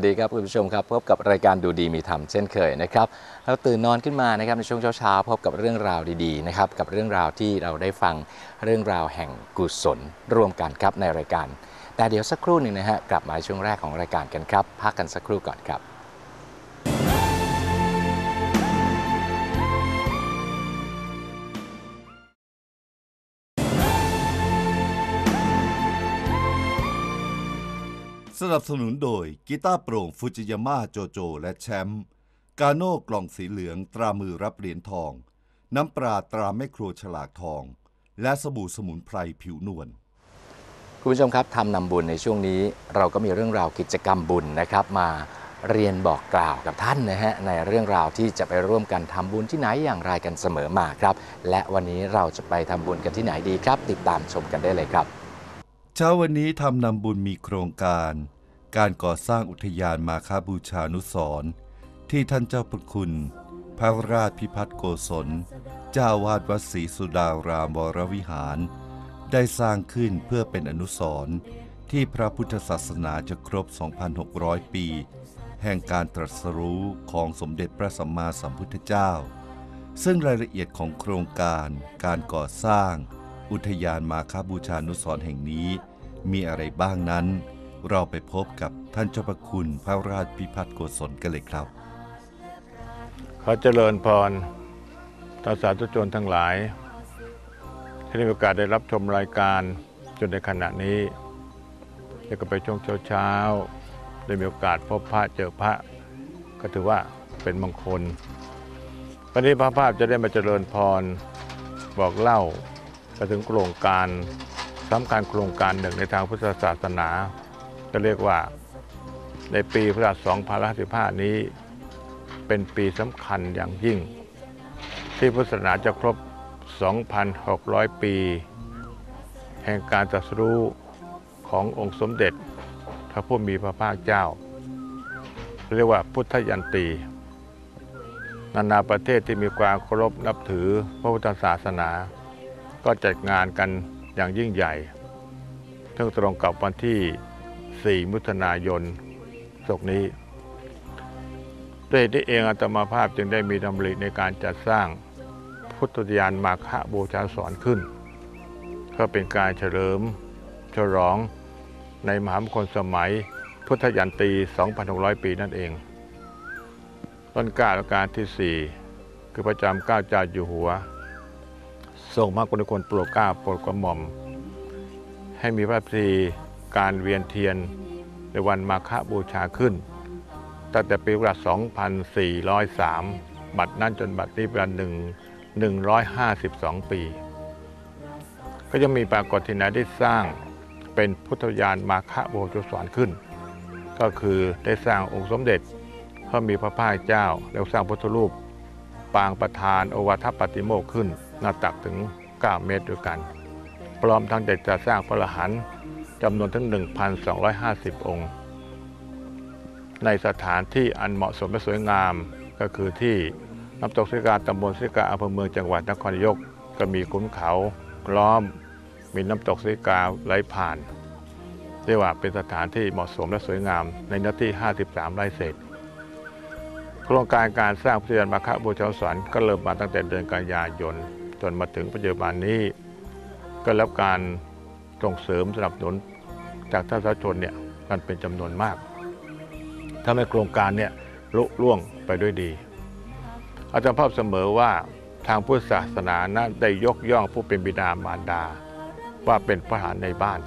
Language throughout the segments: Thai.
วัสดีครับคุณผู้ชมครับพบกับรายการดูดีมีธรรมเช่นเคยนะครับเราตื่นนอนขึ้นมานะครับในช่วงเช้าๆพบกับเรื่องราวดีๆนะครับกับเรื่องราวที่เราได้ฟังเรื่องราวแห่งกุศลร่วมกันครับในรายการ แต่เดี๋ยวสักครู่หนึ่งนะฮะกลับมาช่วงแรกของรายการกันครับพักกันสักครู่ก่อนครับ สนับสนุนโดยกีตาร์โปร่งฟูจิยาม่าโจโจ และแชมป์กาโน่กล่องสีเหลืองตรามือรับเหรียญทอง น้ำปลาตราแม่ครัวฉลากทอง และสบู่สมุนไพรผิวนวลคุณผู้ชมครับทำนำบุญในช่วงนี้เราก็มีเรื่องราวกิจกรรมบุญนะครับ มาเรียนบอกกล่าวกับท่านนะฮะในเรื่องราวที่จะไปร่วมกันทำบุญที่ไหนอย่างไรกันเสมอมาครับ และวันนี้เราจะไปทำบุญกันที่ไหนดีครับ ติดตามชมกันได้เลยครับ เช้าวันนี้ทำนำบุญมีโครงการ การก่อสร้างอุทยานมาคาบูชานุสรที่ท่านเจ้าพระคุณ พระราชพิพัฒน์โกศล เจ้าวาดวัดศรีสุดารามวรวิหาร ได้สร้างขึ้นเพื่อเป็นอนุสรณ์ที่พระพุทธศาสนาจะครบ 2,600 ปี แห่งการตรัสรู้ของสมเด็จพระสัมมาสัมพุทธเจ้า ซึ่งรายละเอียดของโครงการ การก่อสร้าง อุทยานมาคาบูชานุสร์แห่งนี้ มีอะไรบ้างนั้น เราไปพบกับท่านเจ้าพระคุณพระราชพิพัฒน์โกศลกันเลยครับ ขอเจริญพรท่านสาธุชนทั้งหลาย ที่ได้มีโอกาสได้รับชมรายการจนในขณะนี้แล้วก็ไปช่วงเช้าๆได้มีโอกาสพบพระเจอพระ ก็ถือว่าเป็นมงคลวันนี้พระภาพจะได้มาเจริญพรบอกเล่าไปถึงโครงการ สำคัญโครงการหนึ่งในทางพุทธศาสนาก็เรียกว่าในปีพุทธศักราช2555นี้ เป็นปีสำคัญอย่างยิ่ง ที่พุทธศาสนาจะครบ 2,600 ปี แห่งการตรัสรู้ขององค์สมเด็จพระผู้มีพระภาคเจ้า เรียกว่าพุทธยันตีนานาประเทศที่มีความเคารพนับถือพระพุทธศาสนา ก็จัดงานกัน อย่างยิ่งใหญ่ซึ่งตรงกับวันที่ 4 มิถุนายนศกนี้ด้วยเหตุนี้เองอาตมาภาพจึงได้มีดำริในการจัดสร้างพุทธยานมาฆบูชาสอนขึ้นเพื่อเป็นการเฉลิมฉลองในมหามงคลสมัยพุทธยันตี 2,600 ปีนั่นเอง ต้นกล้าประการที่ 4 คือพระจำเกล้าเจ้าอยู่หัว ทรงพระกรุณาคุณโปรดเกล้าโปรดกระหม่อม ให้มีพระพิธีการเวียนเทียนในวันมาฆบูชาขึ้น ตั้งแต่ปีพุทธศักราช2403 บัดนั้นจนบัดนี้เป็นหนึ่ง152 ปี ก็ยังมีปรากฏที่ไหนได้สร้างเป็นพุทธยานมาฆบูชาสอนขึ้น ก็คือได้สร้างองค์สมเด็จพระมีพระภาคเจ้า แล้วสร้างพุทธรูป ปางประธานโอวาทปฏิโมกขึ้น หน้าตักถึง 9 เมตรด้วยกัน พร้อมทั้งเด็จะสร้างพระรหันจำนวนถึง1,250 องค์ ในสถานที่อันเหมาะสมและสวยงามก็คือที่น้ำตกศิกาตำบลศิกาอำเภอเมืองจังหวัดนครนายกก็มีขุนเขาล้อม มีน้ำตกศิกาไหลผ่านเรียกว่าเป็นสถานที่เหมาะสมและสวยงามในเนื้อที่ 53 ไร่เศษ โครงการการสร้างพุทธยานมาฆบูชาสวรรค์ก็เริ่มมาตั้งแต่เดือนกันยายน จนมาถึงปัจจุบันนี้ ก็รับการส่งเสริมสนับสนุนจากท่านสาชนเนี่ยกันเป็นจำนวนมากททำให้โครงการเนี่ยลุล่วงไปด้วยดี อาจารย์ภาพเสมอว่าทางพุทธศาสนานั้นได้ยกย่องผู้เป็นบิดามารดา ว่าเป็นพระหารในบ้าน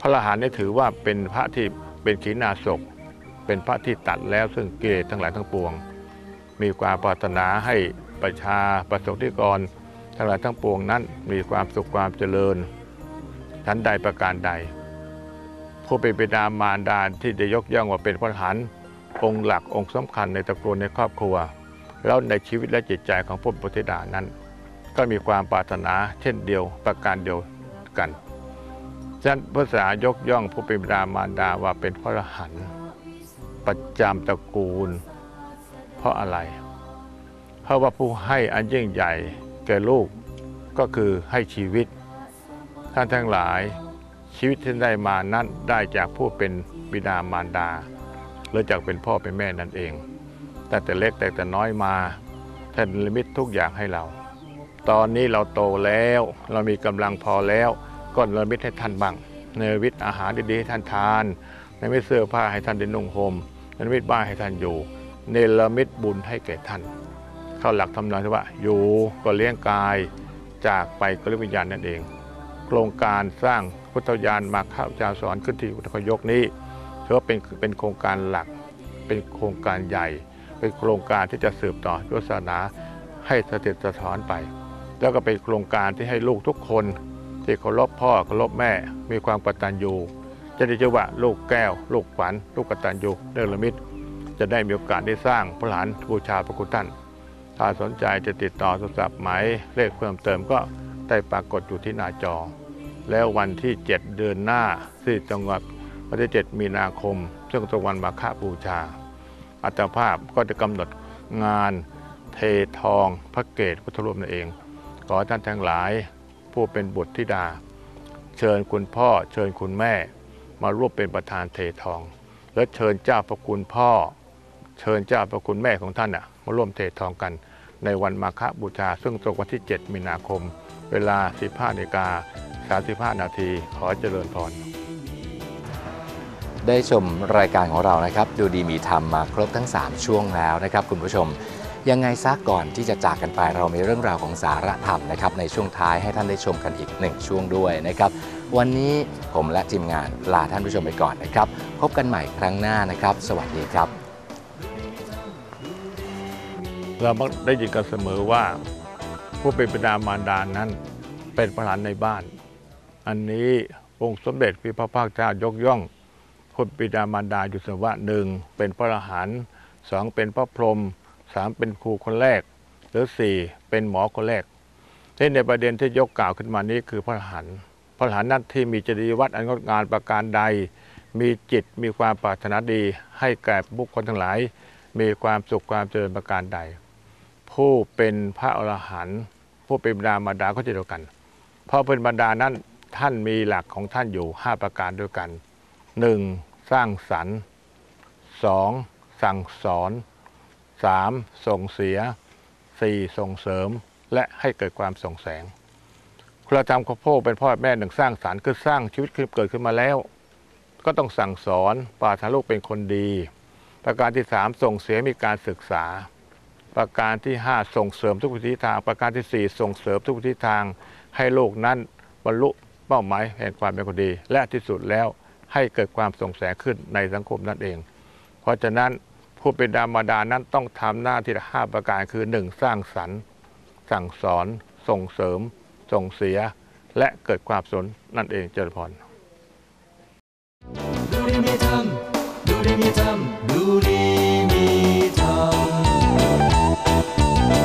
พระหันนี่ถือว่าเป็นพระที่เป็นขีณาสพเป็นพระที่ตัดแล้วซึ่งกิเลสทั้งหลายทั้งปวง มีความปรารถนาให้ ประชาประสงค์นิกรทั้งหลายทั้งปวงนั้นมีความสุขความเจริญ ชั้นใดประการใด ผู้เป็นบิดามารดาที่จะยกย่องว่าเป็นพระอรหันองค์หลักองค์สำคัญในตระกูลในครอบครัว แล้วในชีวิตและจิตใจของผู้ปฏิดานั้น ก็มีความปรารถนาเช่นเดียวประการเดียวกันฉะนั้นภาษายกย่องผู้เป็นบิดามารดาว่าเป็นพระอรหันประจำตระกูล เพราะอะไร เพราะว่าผู้ให้อันยิ่งใหญ่แก่ลูกก็คือให้ชีวิต ท่านทั้งหลายชีวิตที่ได้มานั้นได้จากผู้เป็นบิดามารดา หรือจากเป็นพ่อเป็นแม่นั่นเองแต่แต่เล็กแต่แต่น้อยมาท่านลิมิตทุกอย่างให้เรา ตอนนี้เราโตแล้วเรามีกำลังพอแล้วก็เนรมิตให้ท่านบ้างเนรมิตอาหารดีๆให้ท่านทานเนมิตเสื้อผ้าให้ท่านได้นุ่งห่มเนมิตบ้านให้ท่านอยู่ เนรมิตบุญให้แก่ท่าน เข้าหลักทำนองที่ว่า อยู่ก็เลี้ยงกายจากไปก็เลี้ยงวิญญาณนั่นเอง โครงการสร้างพุทธยานมาข้าพเจ้าสอนขึ้นที่อุทกยกนี้ถือว่าเป็นเป็นโครงการหลัก เป็นโครงการใหญ่ เป็นโครงการที่จะสืบต่อศาสนาให้สถิตสถานไป แล้วก็เป็นโครงการที่ให้ลูกทุกคนที่เคารพพ่อเคารพแม่มีความกตัญญูจะได้ชื่อว่าลูกแก้ว ลูกขวัญลูกกตัญญูเนรมิตจะได้มีโอกาสได้สร้างพระหลานบูชาพระคุณท่าน ถ้าสนใจจะติดต่อโทรศัพท์หมายเลขเพิ่มเติมก็ได้ปรากฏอยู่ที่หน้าจอ แล้ววันที่ 7 เดือนหน้าที่จังหวัดวันที่ 7 มีนาคม ซึ่งตรงวันมาฆบูชา อัตภาพก็จะกำหนดงานเททองพระเกศพุทธรูปนั่นเอง ขอท่านทั้งหลาย ผู้เป็นบุตรธิดา เชิญคุณพ่อเชิญคุณแม่ มาร่วมเป็นประธานเททอง และเชิญเจ้าพระคุณพ่อ เชิญเจ้าพระคุณแม่ของท่านน่ะ มาร่วมเททองกัน ในวันมาฆบูชา ซึ่งตรงวันที่ 7 มีนาคม เวลา 15นาฬิกา35 นาทีขอเจริญพร ได้ชมรายการของเรานะครับ ดูดีมีธรรมมาครบทั้ง 3 ช่วงแล้วนะครับคุณผู้ชมยังไงซะก่อนที่จะจากกันไปเรามีเรื่องราวของสาระธรรมนะครับในช่วงท้ายให้ท่านได้ชมกันอีกหนึ่งช่วงด้วยนะครับ วันนี้ผมและทีมงานลาท่านผู้ชมไปก่อนนะครับ พบกันใหม่ครั้งหน้านะครับ สวัสดีครับ เรามักได้ยินกันเสมอว่า ผู้เป็นบิดามารดานั้นเป็นประหลานในบ้าน อันนี้องค์สมเด็จพระพักตร์เจ้ายกย่องผู้บิดามารดาอยู่เสมอว่าหนึ่งเป็นพระอรหันต์สองเป็นพระพรหมสามเป็นครูคนแรก หรือสี่เป็นหมอคนแรกที่ในประเด็นที่ยกกล่าวขึ้นมานี้คือพระอรหันต์พระอรหันต์นั้นที่มีจริยวัตรอันงดงามประการใด มีจิตมีความปรารถนาดี ให้แก่บุคคลทั้งหลาย มีความสุขความเจริญประการใด ผู้เป็นพระอรหันต์ผู้เป็นบิดามารดาก็เช่นเดียวกัน เพราะเป็นบรรดานั้นท่านมีหลักของท่านอยู่ 5 ประการด้วยกัน 1. สร้างสรรค์ 2. สั่งสอน 3. ส่งเสีย 4. ส่งเสริม และให้เกิดความส่งแสงคุณธรรมของพ่อเป็นพ่อแม่หนึ่งสร้างสรรค์คือสร้างชีวิตขึ้นเกิดขึ้นมาแล้ว ก็ต้องสั่งสอนปรารถนาลูกเป็นคนดี ประการที่ 3 ส่งเสียมีการศึกษา ประการที่ 5 ส่งเสริมทุกวิถีทาง ประการที่ 4 ส่งเสริมทุกวิถีทาง ให้โลกนั้นบรรลุเป้าหมายแห่งความเป็นคนดี และที่สุดแล้วให้เกิดความส่งแสงขึ้นในสังคมนั่นเอง เพราะฉะนั้นผู้เป็นดามาดานั้นต้องทำหน้าที่ห้าประการคือ 1. สร้างสรรค์ สั่งสอน ส่งเสริม ส่งเสีย และเกิดความสนนั่นเองเจริญพรดูดีมีธรรมดูดีมีธรรม